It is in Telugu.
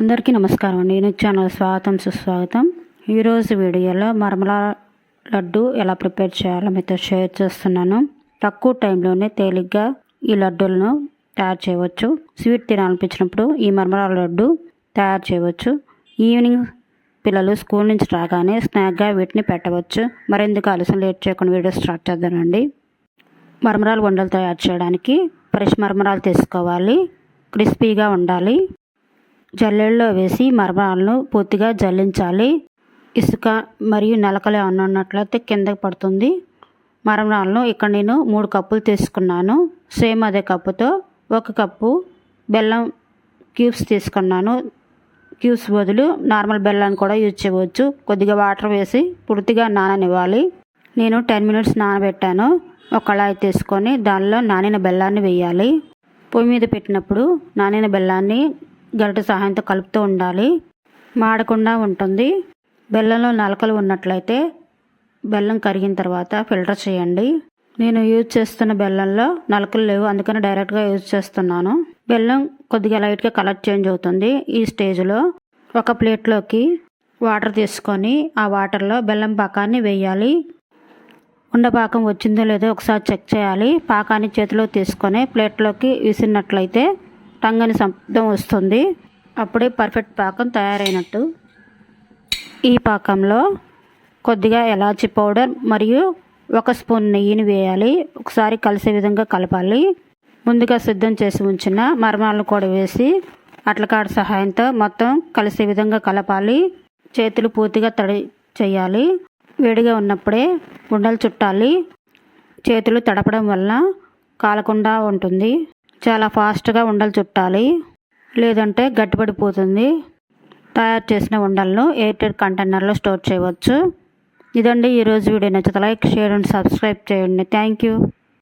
అందరికీ నమస్కారం అండి. నేను ఛానల్ స్వాగతం సుస్వాగతం. ఈరోజు వీడియోలో మరమలా లడ్డు ఎలా ప్రిపేర్ చేయాలో మీతో షేర్ చేస్తున్నాను. తక్కువ టైంలోనే తేలిగ్గా ఈ లడ్డూలను తయారు చేయవచ్చు. స్వీట్ తినాలనిపించినప్పుడు ఈ మరమలా లడ్డు తయారు చేయవచ్చు. ఈవినింగ్ పిల్లలు స్కూల్ నుంచి రాగానే స్నాక్గా వీటిని పెట్టవచ్చు. మరెందుకు ఆలస్యం లేట్ చేయకుండా వీడియో స్టార్ట్ చేద్దానండి మరమరాలు వండలు తయారు చేయడానికి ఫ్రెష్ మరమరాలు తీసుకోవాలి. క్రిస్పీగా ఉండాలి. జల్లెడలో వేసి మరమరాలను పూర్తిగా జల్లించాలి. ఇసుక మరియు నలకలు ఏమన్నా ఉన్నట్లయితే కిందకి పడుతుంది. మరమరాలను ఇక్కడ నేను మూడు కప్పులు తీసుకున్నాను. సేమ్ అదే కప్పుతో ఒక కప్పు బెల్లం క్యూబ్స్ తీసుకున్నాను. క్యూబ్స్ బదులు నార్మల్ బెల్లాన్ని కూడా యూజ్ చేయవచ్చు. కొద్దిగా వాటర్ వేసి పూర్తిగా నాననివ్వాలి. నేను టెన్ మినిట్స్ నానబెట్టాను. ఒక కళాయి తీసుకొని దానిలో నానిన బెల్లాన్ని వేయాలి. పొయ్యి మీద పెట్టినప్పుడు నానిన బెల్లాన్ని గరిటె సహాయంతో కలుపుతూ ఉండాలి. మాడకుండా ఉంటుంది. బెల్లంలో నలకలు ఉన్నట్లయితే బెల్లం కరిగిన తర్వాత ఫిల్టర్ చేయండి. నేను యూజ్ చేస్తున్న బెల్లంలో నలకలు లేవు. అందుకని డైరెక్ట్గా యూజ్ చేస్తున్నాను. బెల్లం కొద్దిగా లైట్గా కలర్ చేంజ్ అవుతుంది. ఈ స్టేజ్లో ఒక ప్లేట్లోకి వాటర్ తీసుకొని ఆ వాటర్లో బెల్లం పాకాన్ని వేయాలి. ఉండపాకం వచ్చిందో లేదో ఒకసారి చెక్ చేయాలి. పాకాన్ని చేతిలో తీసుకొని ప్లేట్లోకి విసిరినట్లయితే టంగని శబ్దం వస్తుంది. అప్పుడే పర్ఫెక్ట్ పాకం తయారైనట్టు. ఈ పాకంలో కొద్దిగా ఎలాచి పౌడర్ మరియు ఒక స్పూన్ నెయ్యిని వేయాలి. ఒకసారి కలిసే విధంగా కలపాలి. ముందుగా సిద్ధం చేసి ఉంచిన మరమాలను కూడా వేసి అట్లకాడ సహాయంతో మొత్తం కలిసే విధంగా కలపాలి. చేతులు పూర్తిగా తడి చేయాలి. వేడిగా ఉన్నప్పుడే ఉండలు చుట్టాలి. చేతులు తడపడం వల్ల కాలకుండా ఉంటుంది. చాలా ఫాస్ట్గా ఉండలు చుట్టాలి. లేదంటే గట్టిపడిపోతుంది. తయారు చేసిన ఉండలను ఎయిర్టెడ్ కంటైనర్లో స్టోర్ చేయవచ్చు. ఇదండి ఈరోజు వీడియో. నచ్చితే లైక్ షేర్ అండ్ సబ్స్క్రైబ్ చేయండి. Thank you.